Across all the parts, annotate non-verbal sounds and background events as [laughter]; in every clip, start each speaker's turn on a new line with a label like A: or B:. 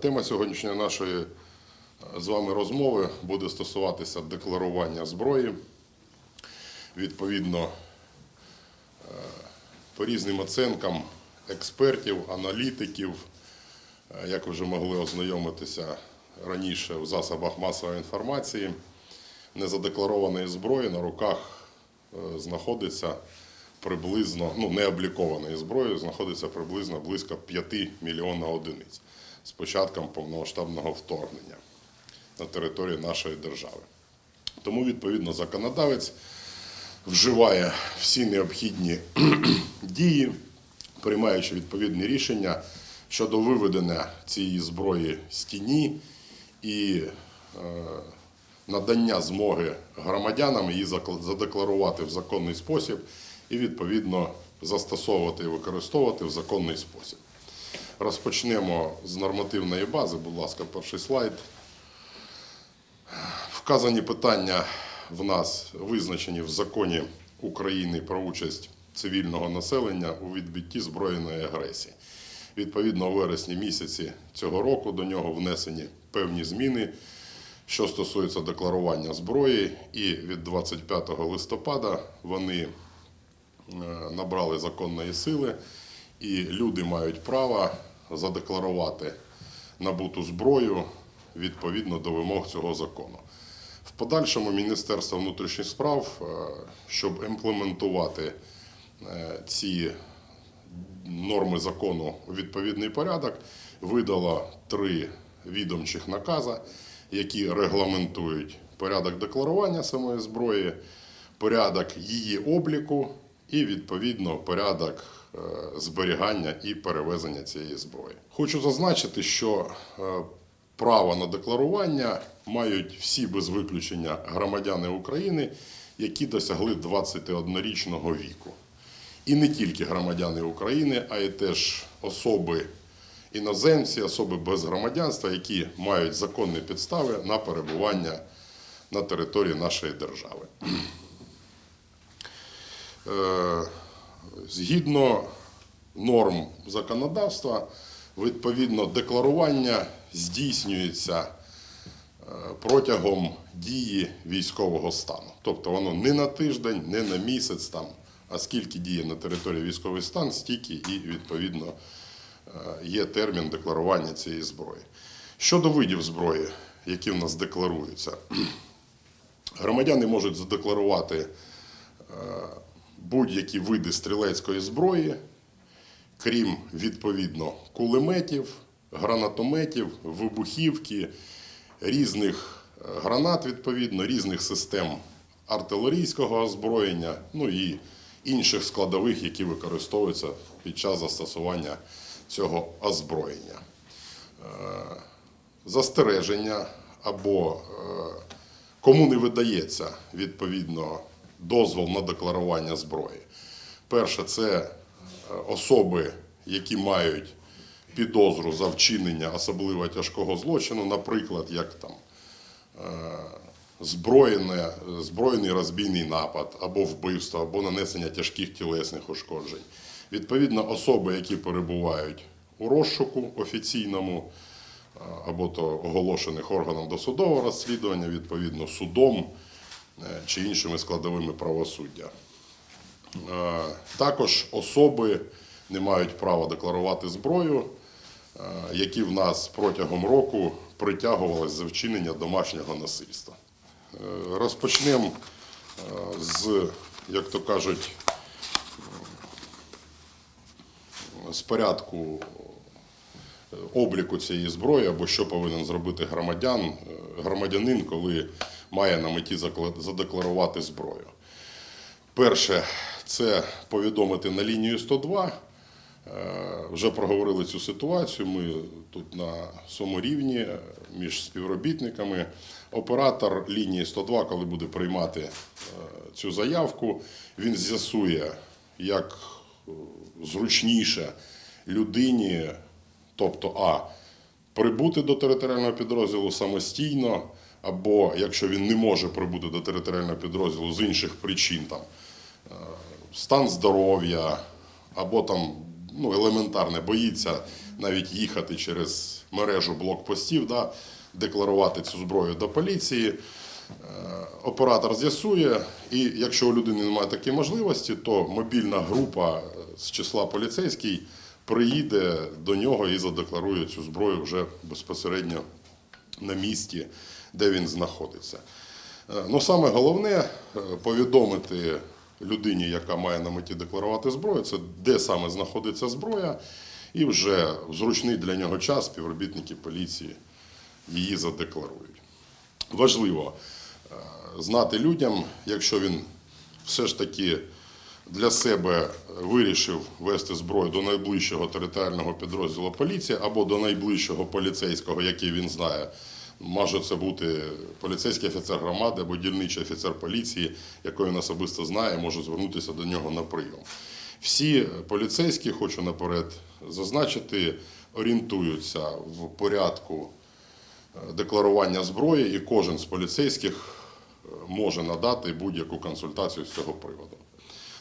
A: Тема сьогоднішньої нашої е, з вами розмови буде стосуватися декларування зброї. Відповідно, е, по різним оцінкам експертів, аналітиків, е, як вже могли ознайомитися раніше в засобах масової інформації, незадекларованої зброї на руках знаходиться приблизно, ну, необлікованої зброї знаходиться приблизно близько 5 мільйонів одиниць з початком повномасштабного вторгнення на території нашої держави. Тому, відповідно, законодавець вживає всі необхідні [clears throat] дії, приймаючи відповідні рішення щодо виведення цієї зброї з тіні і е, надання змоги громадянам її задекларувати в законний спосіб і відповідно застосовувати і використовувати в законний спосіб. Розпочнемо з нормативної бази. Будь ласка, перший слайд. Вказані питання в нас визначені в законі України про участь цивільного населення у відбитті збройної агресії. Відповідно, у вересні місяці цього року до нього внесені певні зміни, що стосуються декларування зброї, і від 25 листопада вони е, набрали законної сили, і люди мають право задекларувати набуту зброю відповідно до вимог цього закону. В подальшому Міністерство внутрішніх справ, е, щоб імплементувати е, ці норми закону у відповідний порядок, видало три відомчих накази, які регламентують порядок декларування самої зброї, порядок її обліку і відповідно порядок зберігання і перевезення цієї зброї. Хочу зазначити, що е, право на декларування мають всі без виключення громадяни України, які досягли 21-річного віку. І не тільки громадяни України, а й теж особи іноземці, особи без громадянства, які мають законні підстави на перебування на території нашої держави. Згідно норм законодавства, відповідно, декларування здійснюється е, протягом дії військового стану. Тобто воно не на тиждень, не на місяць, там, а скільки діє на території військовий стан, стільки і відповідно е, є термін декларування цієї зброї. Щодо видів зброї, які в нас декларуються, [clears throat] громадяни можуть задекларувати е, будь-які види стрілецької зброї, крім відповідно кулеметів, гранатометів, вибухівки, різних е, гранат, відповідно, різних систем артилерійського озброєння, ну і інших складових, які використовуються під час застосування цього озброєння. Е, Застереження або е, кому не видається відповідно дозвол на декларування зброї. Перше, це е, особи, які мають підозру за вчинення особливо тяжкого злочину, наприклад, як там е, зброєне, збройний розбійний напад, або вбивство, або нанесення тяжких тілесних ушкоджень. Відповідно, особи, які перебувають у розшуку офіційному, е, або то оголошених органом досудового розслідування, відповідно судом чи іншими складовими правосуддя. Е, Також особи не мають права декларувати зброю, е, які в нас протягом року притягувалися за вчинення домашнього насильства. Е, Розпочнемо е, з, як то кажуть, е, з порядку е, обліку цієї зброї або що повинен зробити громадян, е, громадянин, коли має на меті задекларувати зброю. Перше, це повідомити на лінію 102. Е, Вже проговорили цю ситуацію. Ми тут на своєму рівні е, між співробітниками. Оператор лінії 102, коли буде приймати е, цю заявку, він з'ясує, як зручніше людині, тобто А, прибути до територіального підрозділу самостійно, або якщо він не може прибути до територіального підрозділу з інших причин, там, стан здоров'я або там ну, елементарне, боїться навіть їхати через мережу блокпостів, да, декларувати цю зброю до поліції. Е, Оператор з'ясує, і якщо у людини немає такої можливості, то мобільна група е, з числа поліцейських приїде до нього і задекларує цю зброю вже безпосередньо на місці, де він знаходиться. Е, Ну, саме головне е, повідомити людині, яка має на меті декларувати зброю, це де саме знаходиться зброя, і вже в зручний для нього час співробітники поліції її задекларують. Важливо е, знати людям, якщо він все ж таки для себе вирішив вести зброю до найближчого територіального підрозділу поліції або до найближчого поліцейського, який він знає. Може це бути поліцейський офіцер громади або дільничий офіцер поліції, який він особисто знає, може звернутися до нього на прийом. Всі поліцейські, хочу наперед зазначити, орієнтуються в порядку е, декларування зброї, і кожен з поліцейських е, може надати будь-яку консультацію з цього приводу.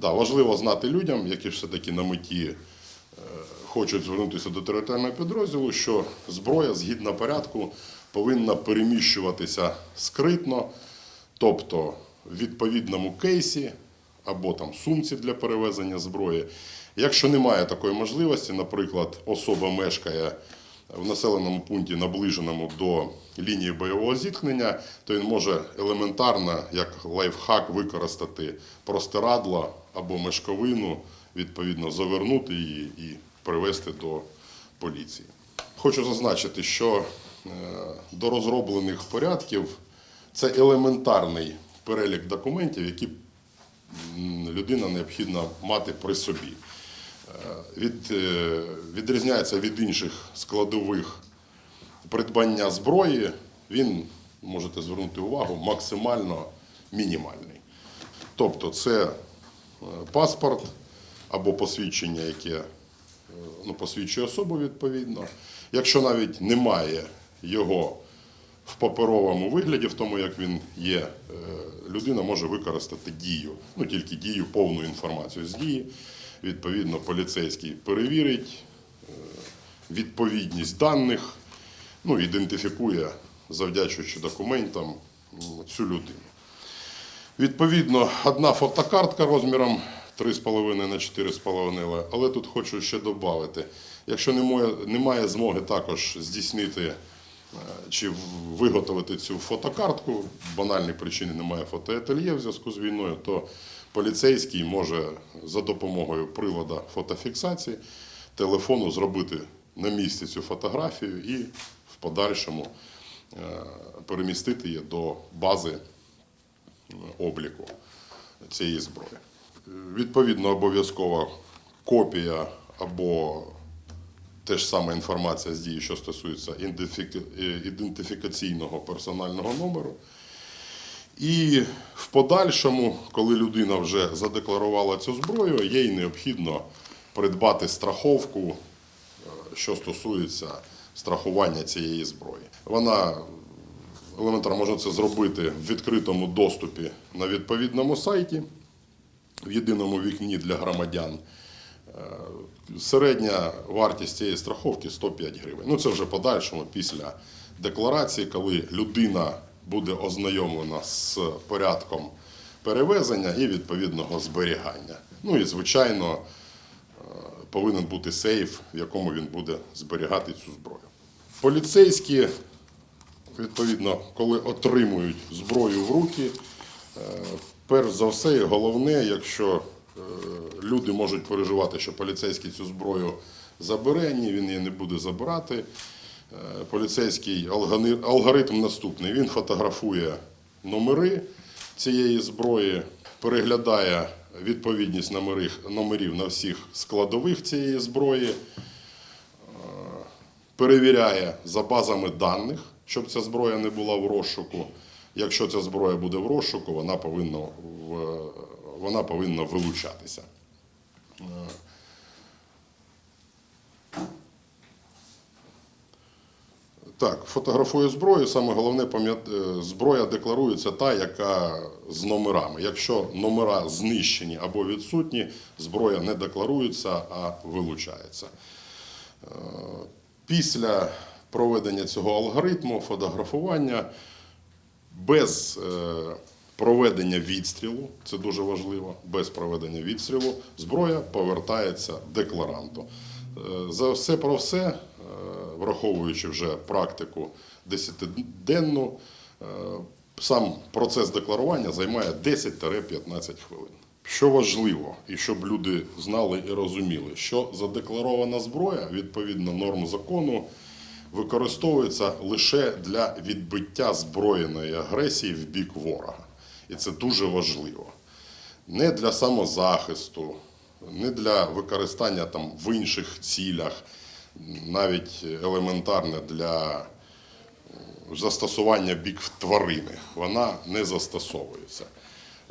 A: Да, важливо знати людям, які все-таки на меті е, хочуть звернутися до територіального підрозділу, що зброя згідно порядку повинна переміщуватися скритно, тобто в відповідному кейсі або там сумці для перевезення зброї. Якщо немає такої можливості, наприклад, особа мешкає в населеному пункті, наближеному до лінії бойового зіткнення, то він може елементарно, як лайфхак, використати простирадло або мешковину, відповідно, завернути її і привезти до поліції. Хочу зазначити, що е, до розроблених порядків це елементарний перелік документів, які людина необхідно мати при собі. Від, е, відрізняється від інших складових придбання зброї, він, можете звернути увагу, максимально мінімальний. Тобто це е, паспорт або посвідчення, яке е, ну, посвідчує особу відповідно. Якщо навіть немає його в паперовому вигляді, в тому, як він є, людина може використати дію, ну тільки дію, повну інформацію з дії. Відповідно, поліцейський перевірить е, відповідність даних, ну, ідентифікує, завдячуючи документам, цю людину. Відповідно, одна фотокартка розміром 3,5 на 4,5, але тут хочу ще додати, якщо немає, змоги також здійснити е, чи виготовити цю фотокартку, банальні причини немає фотоательє в зв'язку з війною, то поліцейський може за допомогою прилада фотофіксації телефону зробити на місці цю фотографію і в подальшому е, перемістити її до бази обліку цієї зброї. Відповідно, обов'язкова копія або те ж саме інформація з дії, що стосується е, ідентифікаційного персонального номеру. І в подальшому, коли людина вже задекларувала цю зброю, їй необхідно придбати страховку, е, що стосується страхування цієї зброї. Вона елементарно можна це зробити в відкритому доступі на відповідному сайті, в єдиному вікні для громадян. Е, Середня вартість цієї страховки 105 гривень. Ну це вже подальшому після декларації, коли людина буде ознайомлена з порядком перевезення і відповідного зберігання. Ну і звичайно е, повинен бути сейф, в якому він буде зберігати цю зброю. Поліцейські відповідно, коли отримують зброю в руки, е, перш за все, і головне, якщо е, люди можуть переживати, що поліцейський цю зброю забере, ні, він її не буде забирати. Е, Поліцейський алгоритм наступний. Він фотографує номери цієї зброї, переглядає відповідність номерів, номерів на всіх складових цієї зброї, перевіряє за базами даних, щоб ця зброя не була в розшуку. Якщо ця зброя буде в розшуку, вона повинна, вона повинна вилучатися. Так, фотографую зброю. Саме головне, е, зброя декларується та, яка з номерами. Якщо номера знищені або відсутні, зброя не декларується, а вилучається. Е, Після проведення цього алгоритму фотографування без е, проведення відстрілу, це дуже важливо, без проведення відстрілу, зброя повертається декларанту. За все про все, враховуючи вже практику десятиденну, е, сам процес декларування займає 10-15 хвилин. Що важливо, і щоб люди знали і розуміли, що задекларована зброя відповідно норм закону використовується лише для відбиття збройної агресії в бік ворога. І це дуже важливо. Не для самозахисту, не для використання там в інших цілях, навіть елементарне для застосування бік тварини. Вона не застосовується,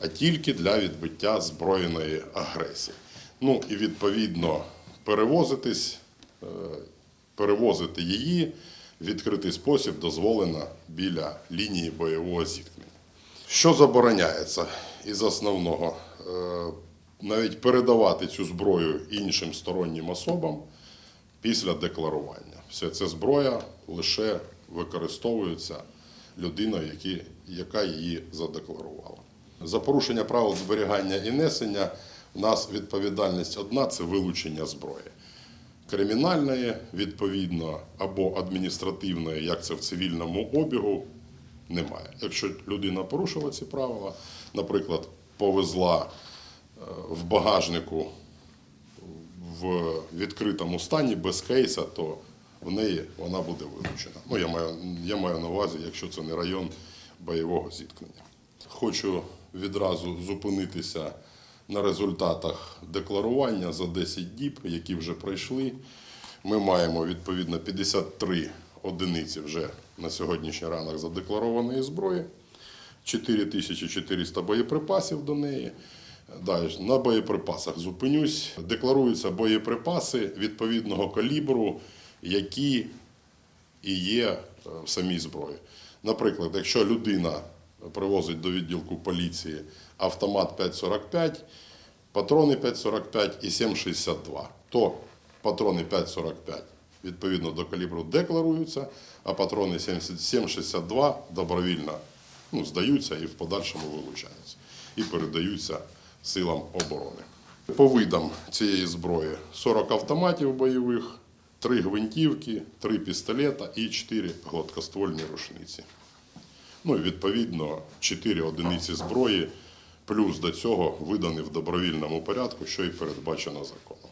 A: а тільки для відбиття збройної агресії. Ну і відповідно перевозитись, е, перевозити її в відкритий спосіб дозволено біля лінії бойового зіткнення. Що забороняється із основного? Е, Навіть передавати цю зброю іншим стороннім особам після декларування. Все це зброя лише використовується людиною, яка її задекларувала. За порушення правил зберігання і несення у нас відповідальність одна це вилучення зброї. Кримінальної, відповідно, або адміністративної, як це в цивільному обігу, немає. Якщо людина порушила ці правила, наприклад, повезла е, в багажнику в відкритому стані без кейса, то в неї вона буде вилучена. Ну, я маю, я маю на увазі, якщо це не район бойового зіткнення. Хочу відразу зупинитися на результатах декларування за 10 діб, які вже пройшли. Ми маємо відповідно 53 одиниці вже на сьогоднішній ранок задекларованої зброї, 4400 боєприпасів до неї. Далі на боєприпасах зупинюсь. Декларуються боєприпаси відповідного калібру, які і є е, в самій зброї. Наприклад, якщо людина привозить до відділку поліції автомат 5,45, патрони 5,45 і 7,62, то патрони 5,45 відповідно до калібру декларуються, а патрони 7,62 добровільно ну, здаються і в подальшому вилучаються і передаються силам оборони. По видам цієї зброї 40 автоматів бойових, 3 гвинтівки, 3 пістолета і 4 гладкоствольні рушниці. Ну і відповідно 4 одиниці зброї, плюс до цього видані в добровільному порядку, що і передбачено законом.